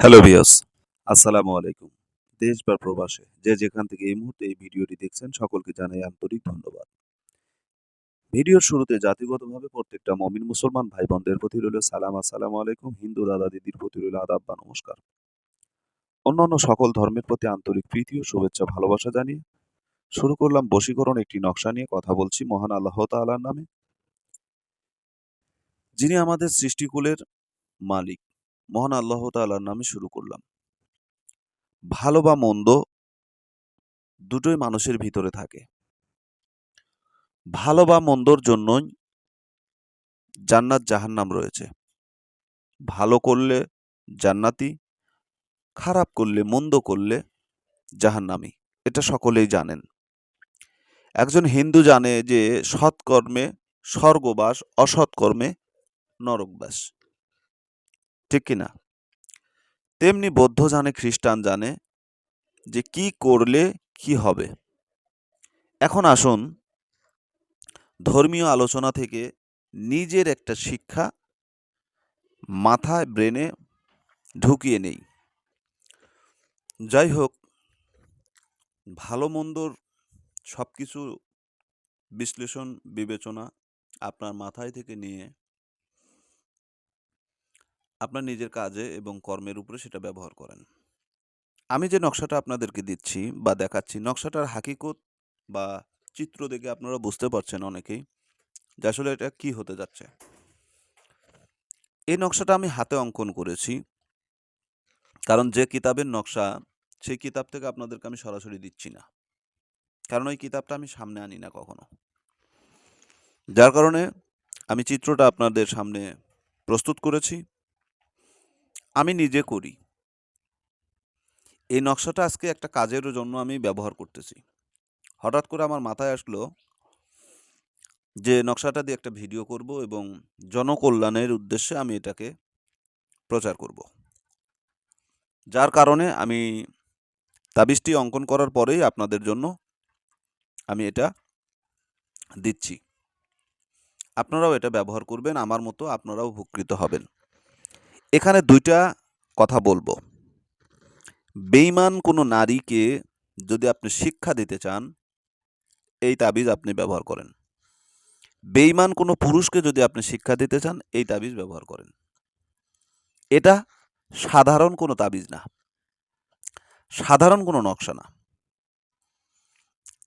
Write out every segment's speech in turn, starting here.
Hello viewers আসসালামু আলাইকুম। দেশ বা প্রবাসে যে যেখান থেকে এই মুহূর্তে এই ভিডিওটি দেখছেন, সকলকে জানাই আন্তরিক ধন্যবাদ। ভিডিওর শুরুতে জাতিগতভাবে প্রত্যেকটা মমিন মুসলমান ভাই বোনদের প্রতি রইল সালাম। আসসালামু আলাইকুম, হিন্দু দাদা দিদির প্রতি রইল আদাব বা নমস্কার। অন্যান্য সকল ধর্মের প্রতি আন্তরিক প্রীতি ও শুভেচ্ছা ভালোবাসা জানিয়ে শুরু করলাম বশীকরণ একটি নকশা নিয়ে কথা বলছি মহান আল্লাহ তাআলার নামে, যিনি আমাদের সৃষ্টিকুলের মালিক। মহান আল্লাহ তাআলার নামে শুরু করলাম। ভালো বা মন্দ দুটোই মানুষের ভিতরে থাকে। ভালো বা মন্দর জন্যই জান্নাত জাহান্নাম রয়েছে। ভালো করলে জান্নাতি, খারাপ করলে মন্দ করলে জাহান্নামি। এটা সকলেই জানেন। একজন হিন্দু জানে যে সৎকর্মে স্বর্গবাস, অসৎকর্মে নরকবাস। ঠিক কিনা তেমনি বৌদ্ধ জানে, খ্রিস্টান জানে যে কি করলে কি হবে। এখন আসুন ধর্মীয় আলোচনা থেকে নিজের একটা শিক্ষা মাথায়, ব্রেনে ঢুকিয়ে নেই। যাই হোক, ভালো মন্দর সব কিছু বিশ্লেষণ, বিবেচনা আপনার মাথায় থেকে নিয়ে আপনার নিজের কাজে এবং কর্মের উপরে সেটা ব্যবহার করেন। আমি যে নকশাটা আপনাদেরকে দিচ্ছি বা দেখাচ্ছি, নকশাটার হাকিকত বা চিত্র দেখে আপনারা বুঝতে পারছেন অনেকেই যে আসলে এটা কি হতে যাচ্ছে। এই নকশাটা আমি হাতে অঙ্কন করেছি। কারণ যে কিতাবের নকশা, সেই কিতাব থেকে আপনাদেরকে আমি সরাসরি দিচ্ছি না। কারণ ওই কিতাবটা আমি সামনে আনি না কখনো। যার কারণে আমি চিত্রটা আপনাদের সামনে প্রস্তুত করেছি। আমি নিজে করি। এই নকশাটা আজকে একটা কাজের জন্য আমি ব্যবহার করতেছি। হঠাৎ করে আমার মাথায় আসলো যে নকশাটা দিয়ে একটা ভিডিও করব এবং জনকল্যাণের উদ্দেশ্যে আমি এটাকে প্রচার করব। যার কারণে আমি তাবিজটি অঙ্কন করার পরেই আপনাদের জন্য আমি এটা দিচ্ছি। আপনারাও এটা ব্যবহার করবেন, আমার মতো আপনারাও উপকৃত হবেন। এখানে দুইটা কথা বলব। বেইমান কোনো নারীকে যদি আপনি শিক্ষা দিতে চান, এই তাবিজ আপনি ব্যবহার করেন। বেইমান কোনো পুরুষকে যদি আপনি শিক্ষা দিতে চান, এই তাবিজ ব্যবহার করেন। এটা সাধারণ কোনো তাবিজ না। সাধারণ কোনো নকশা না।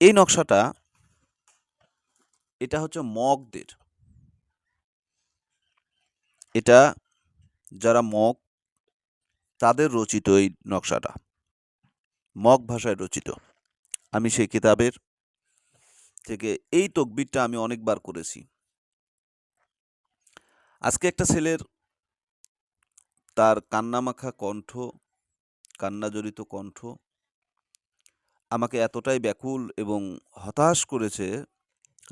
এই নকশাটা এটা হচ্ছে মগদের। এটা যারা মগ, তাদের রচিত এই নকশাটা। মগ ভাষায় রচিত। আমি সেই কিতাবের থেকে এই তকবিরটা আমি অনেকবার করেছি। আজকে একটা ছেলের তার কান্নামাখা কণ্ঠ, কান্নাজড়িত কণ্ঠ আমাকে এতটাই ব্যাকুল এবং হতাশ করেছে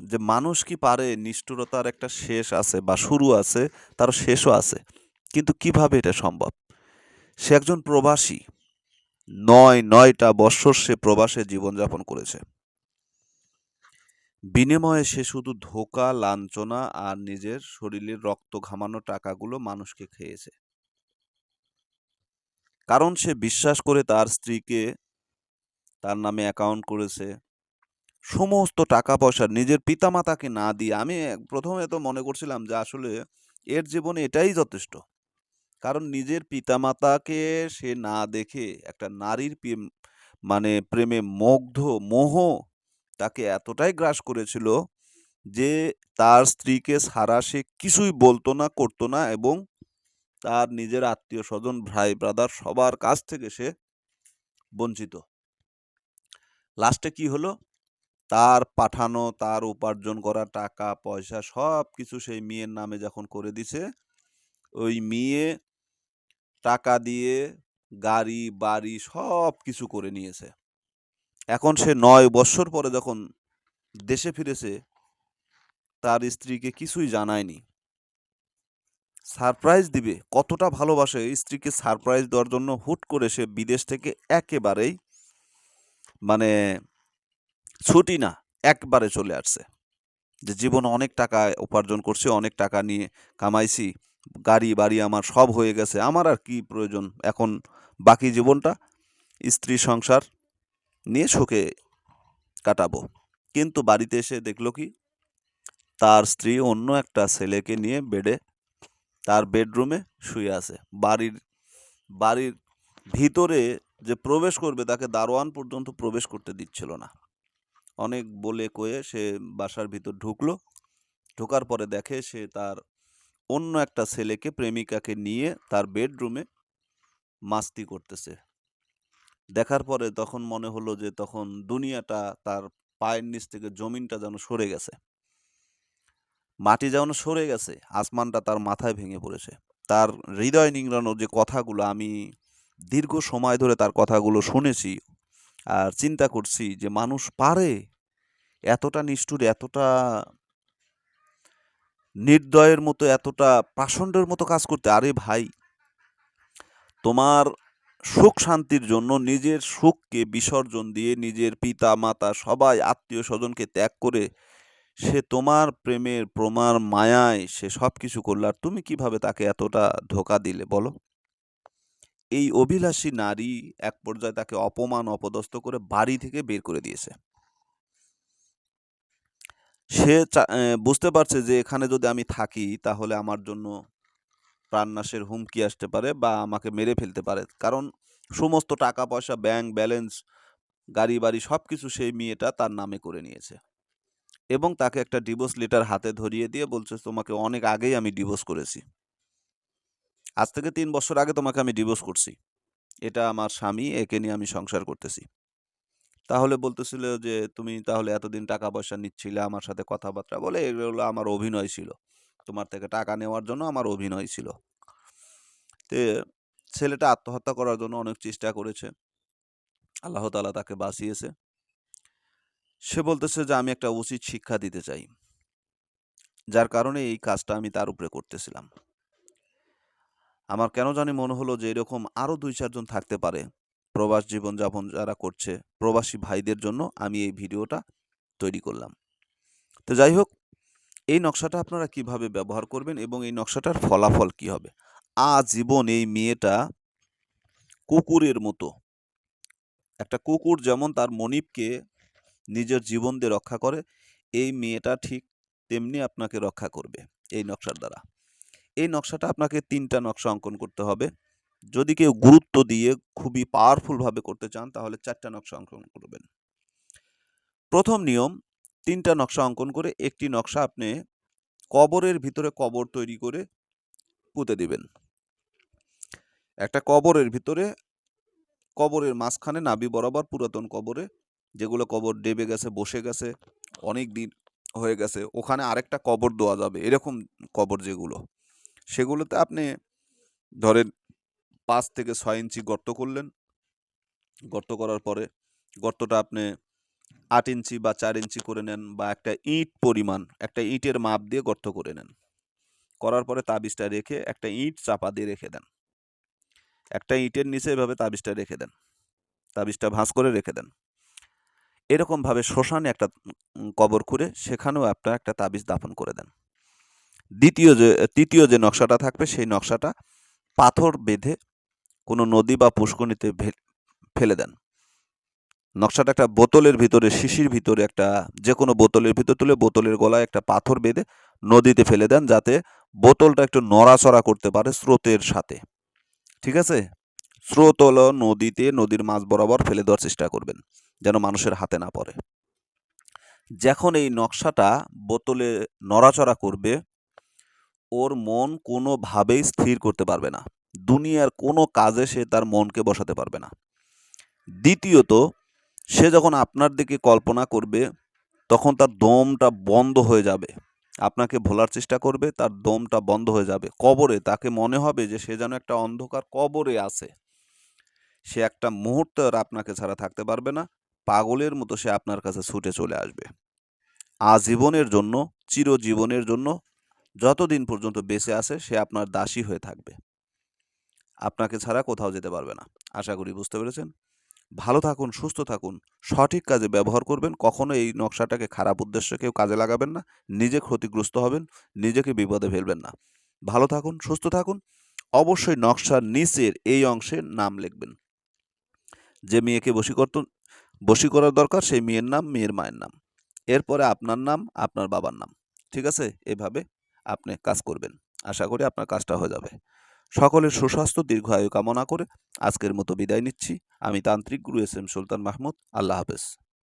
যে মানুষ কি পারে নিষ্ঠুরতার একটা শেষ আছে বা শুরু আছে তার শেষও আছে। কিন্তু কীভাবে এটা সম্ভব? সে একজন প্রবাসী। নয়, নয়টা বৎসর সে প্রবাসে জীবনযাপন করেছে। বিনিময়ে সে শুধু ধোকা, লাঞ্ছনা আর নিজের শরীরের রক্ত ঘামানো টাকাগুলো মানুষকে খেয়েছে। কারণ সে বিশ্বাস করে তার স্ত্রীকে তার নামে অ্যাকাউন্ট করেছে। সমস্ত টাকা পয়সা নিজের পিতামাতাকে না দিয়ে আমি প্রথমে তো মনে করছিলাম যে আসলে এর জীবনে এটাই যথেষ্ট। কারণ নিজের পিতামাতাকে সে না দেখে একটা নারীর প্রেম মানে প্রেমে মুগ্ধ, মোহ তাকে এতটাই গ্রাস করেছিল যে তার স্ত্রীকে ছাড়া সে কিছুই বলতো না, করতো না এবং তার নিজের আত্মীয় স্বজন ভাই ব্রাদার সবার কাছ থেকে সে বঞ্চিত। লাস্টে কি হলো? তার পাঠানো, তার উপার্জন করা টাকা, পয়সা সব কিছু সেই মেয়ের নামে যখন করে দিছে, ওই মেয়ে টাকা দিয়ে গাড়ি, বাড়ি সব কিছু করে নিয়েছে। এখন সে নয় বৎসর পরে যখন দেশে ফিরেছে, তার স্ত্রীকে কিছুই জানায়নি। সারপ্রাইজ দিবে, কতটা ভালোবাসে স্ত্রীকে সারপ্রাইজ দেওয়ার জন্য হুট করে সে বিদেশ থেকে একেবারেই মানে ছুটি না, একবারে চলে আসছে। যে জীবন অনেক টাকা উপার্জন করছে, অনেক টাকা নিয়ে কামাইছি গাড়ি, বাড়ি আমার সব হয়ে গেছে। আমার আর কি প্রয়োজন? এখন বাকি জীবনটা স্ত্রী সংসার নিয়ে সুখে কাটাবো। কিন্তু বাড়িতে এসে দেখল কি, তার স্ত্রী অন্য একটা ছেলেকে নিয়ে বেডে, তার বেডরুমে শুয়ে আছে। বাড়ির বাড়ির ভিতরে যে প্রবেশ করবে তাকে দারোয়ান পর্যন্ত প্রবেশ করতে দিচ্ছিল না। অনেক বলে কয়ে সে বাসার ভিতর ঢুকলো। ঢোকার পরে দেখে সে তার অন্য একটা ছেলেকে প্রেমিকাকে নিয়ে তার বেডরুমে মাস্তি করতেছে। দেখার পরে তখন মনে হলো যে তখন দুনিয়াটা তার পায়ের নিচ থেকে জমিনটা যেন সরে গেছে। মাটি যেন সরে গেছে, আসমানটা তার মাথায় ভেঙে পড়েছে। তার হৃদয় নিংড়ানোর যে কথাগুলো আমি দীর্ঘ সময় ধরে তার কথাগুলো শুনেছি আর চিন্তা করছি যে মানুষ পারে? এতটা নিষ্ঠুর, এতটা নির্দয়ের মতো, এতটা পাষণ্ডের মতো কাজ করতে, আরে ভাই, তোমার সুখ শান্তির জন্য নিজের সুখকে বিসর্জন দিয়ে নিজের পিতা, মাতা, সবাই, আত্মীয় স্বজনকে ত্যাগ করে সে তোমার প্রেমের প্রমার মায়ায় সে সব কিছু করল। আর তুমি কীভাবে তাকে এতটা ধোকা দিলে বলো? এই অভিলাষী নারী এক পর্যায়ে তাকে অপমান, অপদস্থ করে বাড়ি থেকে বের করে দিয়েছে। সে বুঝতে পারছে যে এখানে যদি আমি থাকি তাহলে আমার জন্য প্রাণনাশের হুমকি আসতে পারে বা আমাকে মেরে ফেলতে পারে। কারণ সমস্ত টাকা পয়সা ব্যাংক ব্যালেন্স গাড়ি বাড়ি সব কিছু সেই মেয়েটা তার নামে করে নিয়েছে। এবং তাকে একটা ডিভোর্স লেটার হাতে ধরিয়ে দিয়ে বলছে, তোমাকে অনেক আগেই আমি ডিভোর্স করেছি। আজ থেকে তিন বছর আগে তোমাকে আমি ডিভোর্স করছি। এটা আমার স্বামী, একে নিয়ে আমি সংসার করতেছি। তাহলে বলতেছিল যে, তুমি তাহলে এতদিন টাকা পয়সা নিচ্ছিলে আমার সাথে কথাবার্তা বলে, এগুলো আমার অভিনয় ছিল। তোমার থেকে টাকা নেওয়ার জন্য আমার অভিনয় ছিল। তে ছেলেটা আত্মহত্যা করার জন্য অনেক চেষ্টা করেছে। আল্লাহ তালা তাকে বাঁচিয়েছে। সে বলতেছে যে, আমি একটা উচিত শিক্ষা দিতে চাই। যার কারণে এই কাজটা আমি তার উপরে করতেছিলাম। আমার কেন জানি মনে হলো যে, এরকম আরও দুই চারজন থাকতে পারে। প্রবাস জীবনযাপন যারা করছে, প্রবাসী ভাইদের জন্য আমি এই ভিডিওটা তৈরি করলাম। তো যাই হোক, এই নকশাটা আপনারা কীভাবে ব্যবহার করবেন এবং এই নকশাটার ফলাফল কি হবে? আজীবন এই মেয়েটা কুকুরের মতো। একটা কুকুর যেমন তার মনিবকে নিজের জীবন দিয়ে রক্ষা করে, এই মেয়েটা ঠিক তেমনি আপনাকে রক্ষা করবে এই নকশার দ্বারা। এই নকশাটা আপনাকে তিনটা নকশা অঙ্কন করতে হবে। যদি কেউ গুরুত্ব দিয়ে খুবই পাওয়ারফুলভাবে করতে চান, তাহলে চারটা নকশা অঙ্কন করবেন। প্রথম নিয়ম, তিনটা নকশা অঙ্কন করে একটি নকশা আপনি কবরের ভিতরে কবর তৈরি করে পুঁতে দিবেন। একটা কবরের ভিতরে, কবরের মাঝখানে নাভি বরাবর পুরাতন কবরে, যেগুলো কবর ডেবে গেছে, বসে গেছে, অনেক দিন হয়ে গেছে, ওখানে আরেকটা কবর দেওয়া যাবে, এরকম কবর যেগুলো। সেগুলোতে আপনি ধরেন পাঁচ থেকে ছয় ইঞ্চি গর্ত করলেন। গর্ত করার পরে গর্তটা আপনি আট ইঞ্চি বা চার ইঞ্চি করে নেন বা একটা ইট পরিমাণ, একটা ইটের মাপ দিয়ে গর্ত করে নেন। করার পরে তাবিজটা রেখে একটা ইট চাপা দিয়ে রেখে দেন। একটা ইটের নিচে এভাবে তাবিজটা রেখে দেন। তাবিজটা ভাঁজ করে রেখে দেন। এরকমভাবে শ্মশানে একটা কবর খুঁড়ে সেখানেও আপনার একটা তাবিজ দাফন করে দেন। দ্বিতীয় যে, তৃতীয় যে নকশাটা থাকবে সেই নকশাটা পাথর বেঁধে কোনো নদী বা পুষ্করিণীতে ফেলে দেন। নকশাটা একটা বোতলের ভিতরে, শিশির ভিতরে একটা যে কোনো বোতলের ভিতর তুলে বোতলের গলায় একটা পাথর বেঁধে নদীতে ফেলে দেন যাতে বোতলটা একটু নড়াচড়া করতে পারে স্রোতের সাথে। ঠিক আছে? স্রোত হলো নদীতে, নদীর মাঝ বরাবর ফেলে দেওয়ার চেষ্টা করবেন, যেন মানুষের হাতে না পড়ে। যখন এই নকশাটা বোতলে নড়াচড়া করবে, ওর মন কোনোভাবেই স্থির করতে পারবে না। দুনিয়ার কোনো কাজে সে তার মনকে বসাতে পারবে না। দ্বিতীয়ত, সে যখন আপনার দিকে কল্পনা করবে, তখন তার দমটা বন্ধ হয়ে যাবে। আপনাকে ভোলার চেষ্টা করবে, তার দমটা বন্ধ হয়ে যাবে। কবরে তাকে মনে হবে যে সে যেন একটা অন্ধকার কবরে আছে। সে একটা মুহূর্ত আর আপনাকে ছাড়া থাকতে পারবে না। পাগলের মতো সে আপনার কাছে ছুটে চলে আসবে। আজীবনের জন্য, চিরজীবনের জন্য, যতদিন পর্যন্ত বেঁচে আছে, সে আপনার দাসী হয়ে থাকবে। আপনাকে ছাড়া কোথাও যেতে পারবে না। আশা করি বুঝতে পেরেছেন? ভালো থাকুন, সুস্থ থাকুন, সঠিক কাজে ব্যবহার করবেন, কখনো এই নকশাটাকে খারাপ উদ্দেশ্যে কেউ কাজে লাগাবেন না, নিজে ক্ষতিগ্রস্ত হবেন, নিজেকে বিপদে ফেলবেন না। ভালো থাকুন, সুস্থ থাকুন, অবশ্যই নকশার নিচের এই অংশে নাম লিখবেন। যে মেয়েকে বশীকর্ত বশী করার দরকার, সেই মেয়ের নাম, মেয়ের মায়ের নাম। এরপরে আপনার নাম, আপনার বাবার নাম। ঠিক আছে? এভাবে আপনি কাজ করবেন। আশা করি আপনার কাজটা হয়ে যাবে। সকলের সুস্বাস্থ্য, দীর্ঘায়ু কামনা করে আজকের মতো বিদায় নিচ্ছি। আমি তান্ত্রিক গুরু এস এম সুলতান মাহমুদ। আল্লাহ হাফেজ।